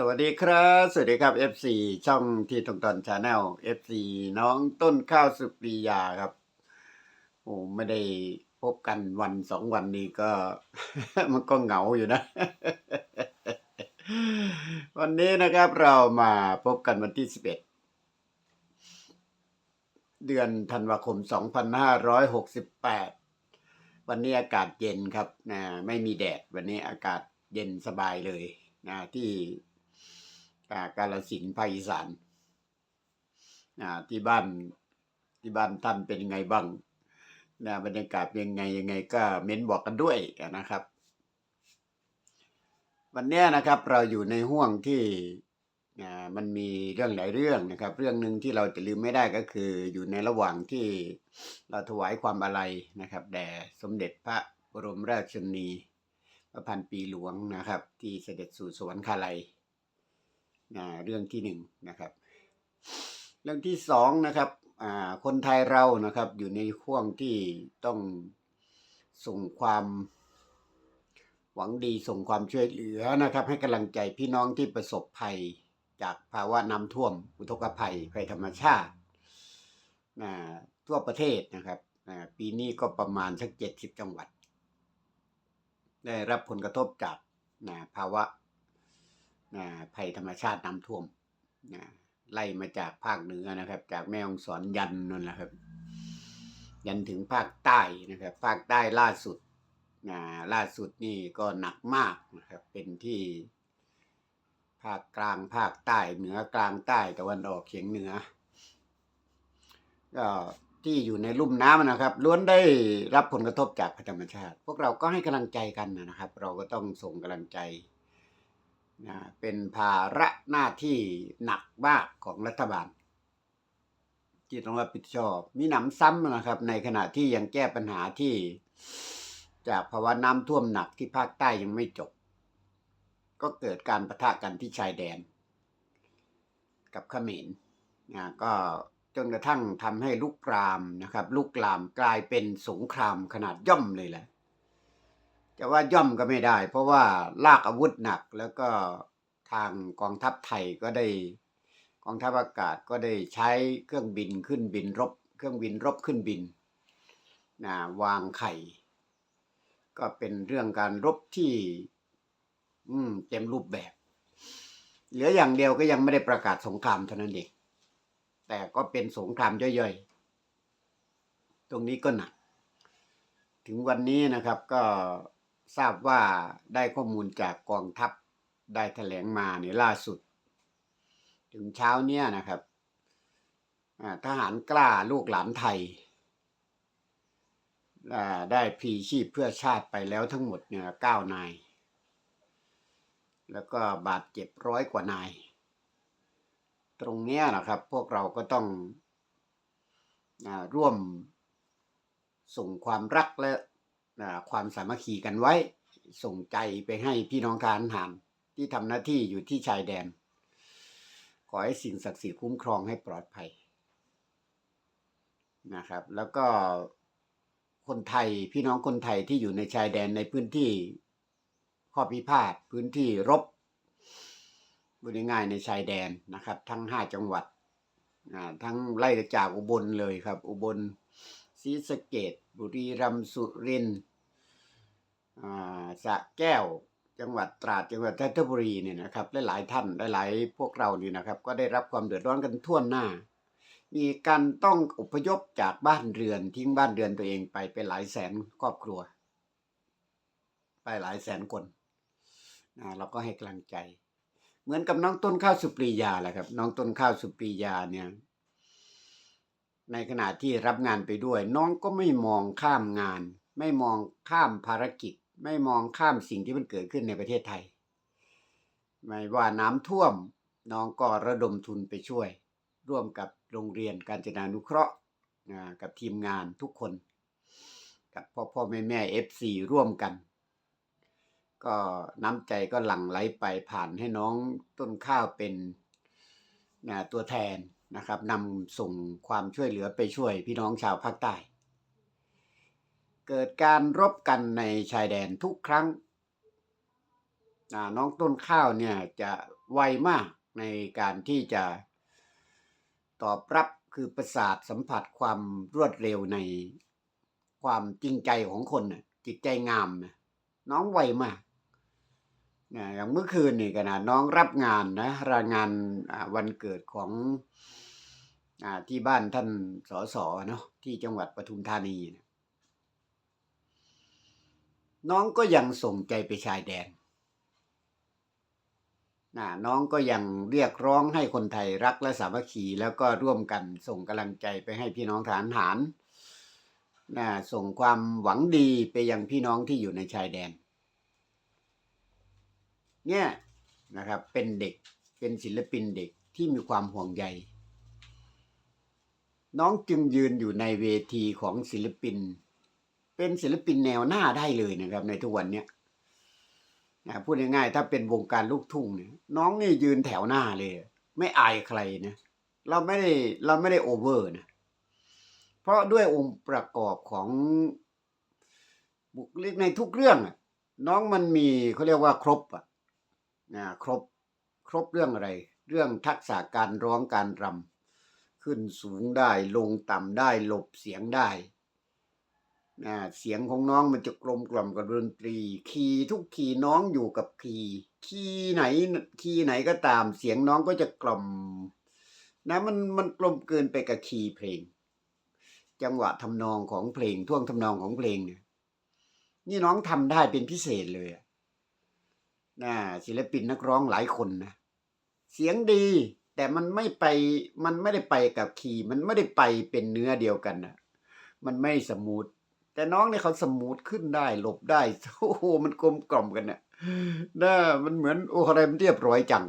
สวัสดีครับ สวัสดีครับ FC ช่องที่ตรงตอนชาแนล FC น้องต้นข้าวสุปรียาครับโอ้ไม่ได้พบกันวันสองวันนี้ก็ มันก็เหงาอยู่นะ วันนี้นะครับเรามาพบกันวันที่11เดือนธันวาคม2568วันนี้อากาศเย็นครับนะไม่มีแดดวันนี้อากาศเย็นสบายเลยนะที่ กาลสินภาคอีสานที่บ้านที่บ้านท่านเป็นยังไงบ้างนะบรรยากาศเป็นยังไงยังไงก็เม้นบอกกันด้วยนะครับ วันนี้นะครับเราอยู่ในห่วงที่มันมีเรื่องหลายเรื่องนะครับ เรื่องหนึ่งที่เราจะลืมไม่ได้ก็คืออยู่ในระหว่างที่เราถวายความอาลัยนะครับแด่สมเด็จพระบรมราชชนีพระพันปีหลวงนะครับ ที่เสด็จสู่สวรรคาลัย เรื่องที่หนึ่งนะครับ เรื่องที่สองนะครับคนไทยเรานะครับอยู่ในห่วงที่ต้องส่งความหวังดีส่งความช่วยเหลือนะครับ ให้กำลังใจพี่น้องที่ประสบภัยจากภาวะน้ำท่วม อุทกภัยภัยธรรมชาตินะทั่วประเทศนะครับนะปีนี้ก็ประมาณสักเจ็ดสิบจังหวัด ได้รับผลกระทบจากนะภาวะ ภัยธรรมชาติน้ำท่วมนะไล่มาจากภาคเหนือนะครับ จากแม่องสอนยันนั่นแหละครับ ยันถึงภาคใต้นะครับ ภาคใต้ล่าสุดนะล่าสุดนี่ก็หนักมากนะครับ เป็นที่ภาคกลางภาคใต้เหนือกลางใต้ตะวันออกเฉียงเหนือก็ที่อยู่ในลุ่มน้ำนะครับ ล้วนได้รับผลกระทบจากธรรมชาติ พวกเราก็ให้กำลังใจกันนะครับ เราก็ต้องส่งกำลังใจ นะเป็นภาระหน้าที่หนักมากของรัฐบาลที่ต้องรับผิดชอบ มีหนำซ้ำนะครับ ในขณะที่ยังแก้ปัญหาที่ จากภาวะน้ำท่วมหนักที่ภาคใต้ยังไม่จบ ก็เกิดการประทะกันที่ชายแดน กับเขมรนะก็จนกระทั่งทำให้ลุกรามนะครับลุกลามกลายเป็นสงครามขนาดย่อมเลยแหละ จะว่าย่อมก็ไม่ได้ เพราะว่าลากอาวุธหนักแล้วก็ทางกองทัพไทยก็ได้กองทัพอากาศก็ได้ใช้เครื่องบินขึ้นบินรบ เครื่องบินรบขึ้นบินนะวางไข่ ก็เป็นเรื่องการรบที่ อืมเต็มรูปแบบ เหลืออย่างเดียวก็ยังไม่ได้ประกาศสงครามเท่านั้นเองแต่ก็เป็นสงครามย่อยๆ ตรงนี้ก็หนัก ถึงวันนี้นะครับก็ ทราบว่าได้ข้อมูลจากกองทัพได้แถลงมาในล่าสุด ถึงเช้าเนี้ยนะครับทหารกล้าลูกหลานไทย ได้พีชีพเพื่อชาติไปแล้วทั้งหมดเนี่ยเก้านาย แล้วก็บาดเจ็บร้อยกว่านาย ตรงเนี้ยนะครับพวกเราก็ต้องอร่วมส่งความรักและ ความสามัคคีกันไว้ ส่งใจไปให้พี่น้องทหารหารที่ทำหน้าที่อยู่ที่ชายแดน ขอให้สิ่งศักดิ์สิทธิ์คุ้มครองให้ปลอดภัยนะครับ แล้วก็คนไทยพี่น้องคนไทยที่อยู่ในชายแดนในพื้นที่ข้อพิพาทพื้นที่รบพูดง่ายในชายแดนนะครับ ทั้งห้าจังหวัดทั้งไล่จากอุบลเลยครับ อุบลศรีสะเกดบุรีรัมย์สุรินทร์ สะแก้วจังหวัดตราดจังหวัดจันทบุรีเนี่ยนะครับหลายๆท่านหลายๆพวกเรานี่นะครับ ก็ได้รับความเดือดร้อนกันทั่วหน้า มีการต้องอพยพจากบ้านเรือนทิ้งบ้านเรือนตัวเองไปเป็นหลายแสนครอบครัว ไปหลายแสนคนนะเราก็ให้กำลังใจ เหมือนกับน้องต้นข้าวสุปรียาแหละครับ น้องต้นข้าวสุปรียาเนี่ยในขณะที่รับงานไปด้วย น้องก็ไม่มองข้ามงาน ไม่มองข้ามภารกิจ ไม่มองข้ามสิ่งที่มันเกิดขึ้นในประเทศไทย ไม่ว่าน้ำท่วมน้องก็ระดมทุนไปช่วย ร่วมกับโรงเรียนการจนานุเคราะห์กับทีมงานทุกคน กับพ่อพ่อแม่แม่เอฟซีร่วมกัน ก็น้ำใจก็หลั่งไหลไปผ่านให้น้องต้นข้าวเป็นตัวแทนนะครับนำส่งความช่วยเหลือไปช่วยพี่น้องชาวภาคใต้ เกิดการรบกันในชายแดนทุกครั้ง น้องต้นข้าวเนี่ยจะไวมากในการที่จะตอบรับคือประสาทสัมผัสความรวดเร็วในความจริงใจของคนน่ะจิตใจงามนะน้องไวมากนะอย่างเมื่อคืนนี่ขนาดน้องรับงานนะรายงานวันเกิดของอที่บ้านท่านสสเนาะที่จังหวัดปทุมธานีนะ น้องก็ยังส่งใจไปชายแดนนะน้องก็ยังเรียกร้องให้คนไทยรักและสามัคคีแล้วก็ร่วมกันส่งกำลังใจไปให้พี่น้องทหารหารนะส่งความหวังดีไปยังพี่น้องที่อยู่ในชายแดน เนี่ยนะครับเป็นเด็กเป็นศิลปินเด็กที่มีความห่วงใยน้องจึงยืนอยู่ในเวทีของศิลปิน เป็นศิลปินแนวหน้าได้เลยนะครับ ในทุกวันเนี้ยนะพูดง่ายๆถ้าเป็นวงการลูกทุ่งเนี่ยน้องนี่ยืนแถวหน้าเลย ไม่อายใครนะเราไม่ได้เราไม่ได้โอเวอร์นะเพราะด้วยองค์ประกอบของบุคลิกในทุกเรื่องน้องมันมีเขาเรียกว่าครบอะนะครบครบเรื่องอะไร เรื่องทักษะการร้องการรำขึ้นสูงได้ลงต่ำได้หลบเสียงได้ เสียงของน้องมันจะกลมกล่อมกับดนตรี คีย์ทุกคีย์น้องอยู่กับคีย์คีย์ไหนคีย์ไหนก็ตาม เสียงน้องก็จะกล่อมนะมันมันกลมเกินไปกับคีย์เพลง จังหวะทำนองของเพลงท่วงทำนองของเพลงเนี่ยนี่น้องทำได้เป็นพิเศษเลยนะศิลปินนักร้องหลายคนนะเสียงดีแต่มันไม่ไปมันไม่ได้ไปกับคีย์มันไม่ได้ไปเป็นเนื้อเดียวกันนะมันไม่สมูท แต่น้องเนี่ยเขาสมูทขึ้นได้ หลบได้ โอ้โห มันกลมกล่อมกันเนี่ยน่ามันเหมือนโอ้อะไรมันเรียบร้อยจัง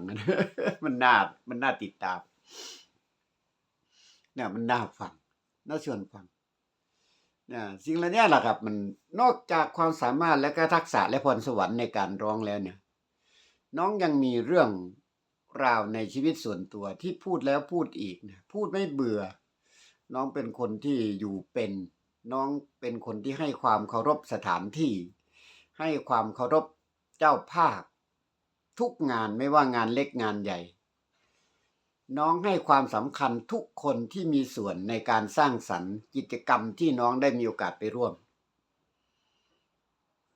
มันน่า มันน่าติดตาม เนี่ย มันน่าฟัง น่าชวนฟังเนี่ยสิ่งเหล่านี้แหละครับ มันนอกจากความสามารถและก็ทักษะและพรสวรรค์ในการร้องแล้วเนี่ย น้องยังมีเรื่องราวในชีวิตส่วนตัวที่พูดแล้วพูดอีกนะพูดไม่เบื่อ น้องเป็นคนที่อยู่เป็น น้องเป็นคนที่ให้ความเคารพสถานที่ ให้ความเคารพเจ้าภาพ ทุกงานไม่ว่างานเล็กงานใหญ่ น้องให้ความสำคัญทุกคนที่มีส่วนในการสร้างสรรค์กิจกรรมที่น้องได้มีโอกาสไปร่วม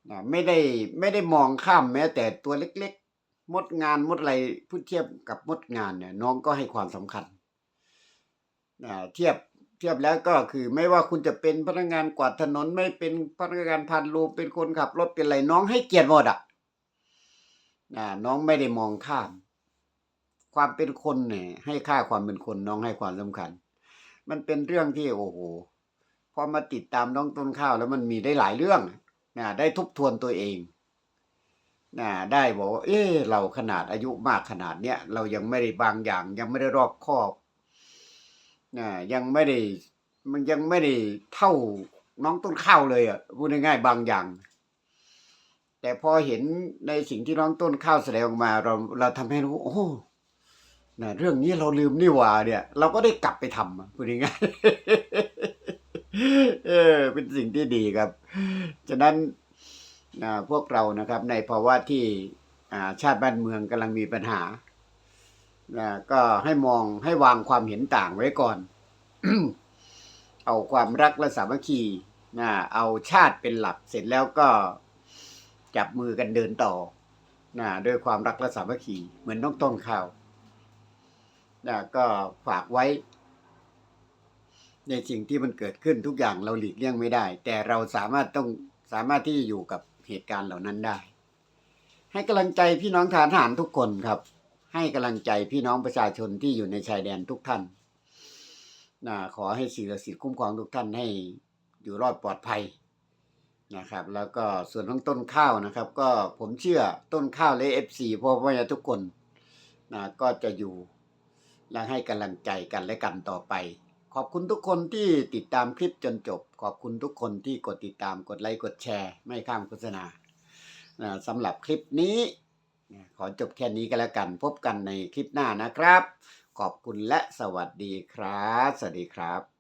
นะไม่ได้ไม่ได้มองข้ามแม้แต่ตัวเล็กๆ มดงานมดอะไรพูดเทียบกับมดงานเนี่ยน้องก็ให้ความสำคัญนะเทียบ ทียบแล้วก็คือไม่ว่าคุณจะเป็นพนักงานกวาดถนนไม่เป็นพนักงานพันโลงเป็นคนขับรถเป็นอะไรน้องให้เกียรติหมดอะนะน้องไม่ได้มองข้าม ความเป็นคนเนี่ยให้ค่าความเป็นคนน้องให้ความสำคัญ มันเป็นเรื่องที่โอ้โหพอมาติดตามน้องต้นข้าวแล้วมันมีได้หลายเรื่องนะได้ทบทวนตัวเองนะได้บอกว่าเออเราขนาดอายุมากขนาดเนี้ยเรายังไม่ได้บางอย่าง ยังไม่ได้รอบคอบ นะยังไม่ได้มันยังไม่ได้เท่าน้องต้นข้าวเลยอะพูดง่ายๆบางอย่าง แต่พอเห็นในสิ่งที่น้องต้นข้าวแสดงออกมา เราเราทำให้รู้โอ้นะเรื่องนี้เราลืมนี่หว่าเนี่ย เราก็ได้กลับไปทำพูดง่ายๆเออ เป็นสิ่งที่ดีครับ ฉะนั้นอ่าพวกเรานะครับ ในภาวะที่อาชาติบ้านเมืองกำลังมีปัญหา นะก็ให้มองให้วางความเห็นต่างไว้ก่อน เอาความรักและสามัคคีนะเอาชาติเป็นหลักเสร็จแล้วก็จับมือกันเดินต่อนะด้วยความรักและสามัคคี เหมือนน้องต้นข้าวนะก็ฝากไว้ ในสิ่งที่มันเกิดขึ้นทุกอย่างเราหลีกเลี่ยงไม่ได้ แต่เราสามารถต้องสามารถที่จะอยู่กับเหตุการณ์เหล่านั้นได้ ให้กำลังใจพี่น้องทหารทหารทุกคนครับ ให้กำลังใจพี่น้องประชาชนที่อยู่ในชายแดนทุกท่านนะขอให้สิ่งศักดิ์สิทธิ์คุ้มครองทุกท่านให้อยู่รอดปลอดภัยนะครับ แล้วก็ส่วนของต้นข้าวนะครับ ก็ผมเชื่อต้นข้าวและเอฟซีพ่อพ่อแม่ทุกคนนะก็จะอยู่และให้กำลังใจกันและกันต่อไป ขอบคุณทุกคนที่ติดตามคลิปจนจบ ขอบคุณทุกคนที่กดติดตามกดไลค์กดแชร์ ไม่ข้ามโฆษณานะสำหรับคลิปนี้ ขอจบแค่นี้ก็แล้วกัน พบกันในคลิปหน้านะครับ ขอบคุณและสวัสดีครับ สวัสดีครับ